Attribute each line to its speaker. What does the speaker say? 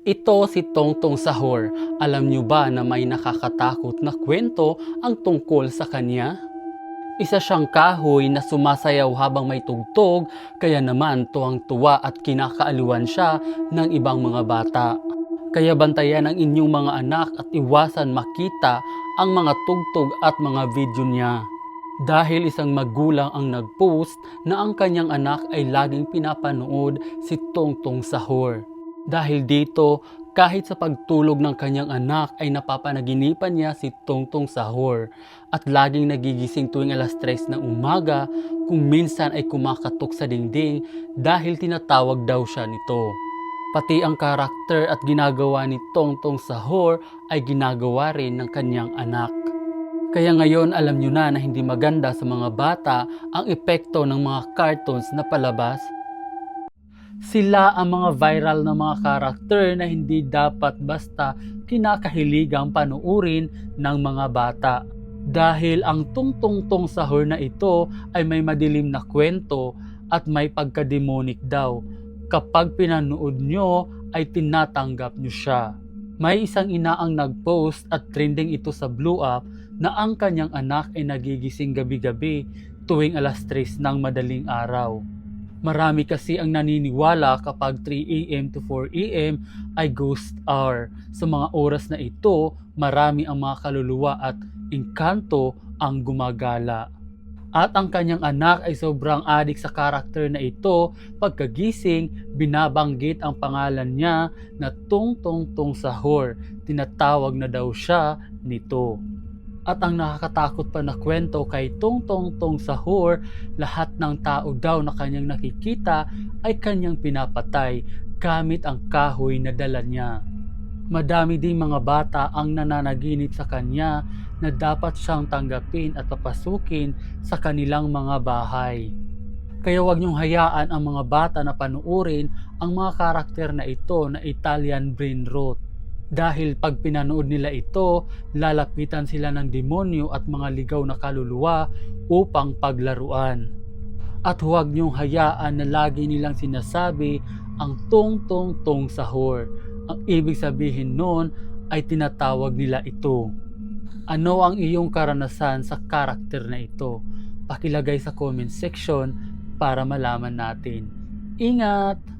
Speaker 1: Ito si Tongtong Sahor. Alam niyo ba na may nakakatakot na kwento ang tungkol sa kanya? Isa siyang kahoy na sumasayaw habang may tugtog, kaya naman tuwang-tuwa at kinakaaliwan siya ng ibang mga bata. Kaya bantayan ang inyong mga anak at iwasan makita ang mga tugtog at mga video niya. Dahil isang magulang ang nag-post na ang kanyang anak ay laging pinapanood si Tongtong Sahor. Dahil dito, kahit sa pagtulog ng kanyang anak ay napapanaginipan niya si Tongtong Sahor at laging nagigising tuwing alas 3 ng umaga kung minsan ay kumakatok sa dingding dahil tinatawag daw siya nito. Pati ang karakter at ginagawa ni Tongtong Sahor ay ginagawa rin ng kanyang anak. Kaya ngayon alam nyo na na hindi maganda sa mga bata ang epekto ng mga cartoons na palabas. Sila ang mga viral na mga karakter na hindi dapat basta kinakahiligang panuurin ng mga bata. Dahil ang tungtong-tong sahur na ito ay may madilim na kwento at may pagkademonik daw. Kapag pinanood nyo ay tinatanggap nyo siya. May isang ina ang nag-post at trending ito sa Blue Up na ang kanyang anak ay nagigising gabi-gabi tuwing alas 3 ng madaling araw. Marami kasi ang naniniwala kapag 3 a.m. to 4 a.m. ay ghost hour. Sa mga oras na ito, marami ang mga kaluluwa at engkanto ang gumagala. At ang kanyang anak ay sobrang adik sa karakter na ito. Pagkagising, binabanggit ang pangalan niya na Tung Tung Tung Sahur. Tinatawag na daw siya nito. At ang nakakatakot pa na kwento kay Tung Tung Tung Sahur, lahat ng tao daw na kanyang nakikita ay kanyang pinapatay gamit ang kahoy na dala niya. Madami ding mga bata ang nananaginip sa kanya na dapat siyang tanggapin at papasukin sa kanilang mga bahay. Kaya huwag niyong hayaan ang mga bata na panuurin ang mga karakter na ito na Italian brain rot. Dahil pag pinanood nila ito, lalapitan sila ng demonyo at mga ligaw na kaluluwa upang paglaruan. At huwag niyong hayaan na lagi nilang sinasabi ang tong tong tong sahur. Ang ibig sabihin nun ay tinatawag nila ito. Ano ang iyong karanasan sa karakter na ito? Pakilagay sa comment section para malaman natin. Ingat!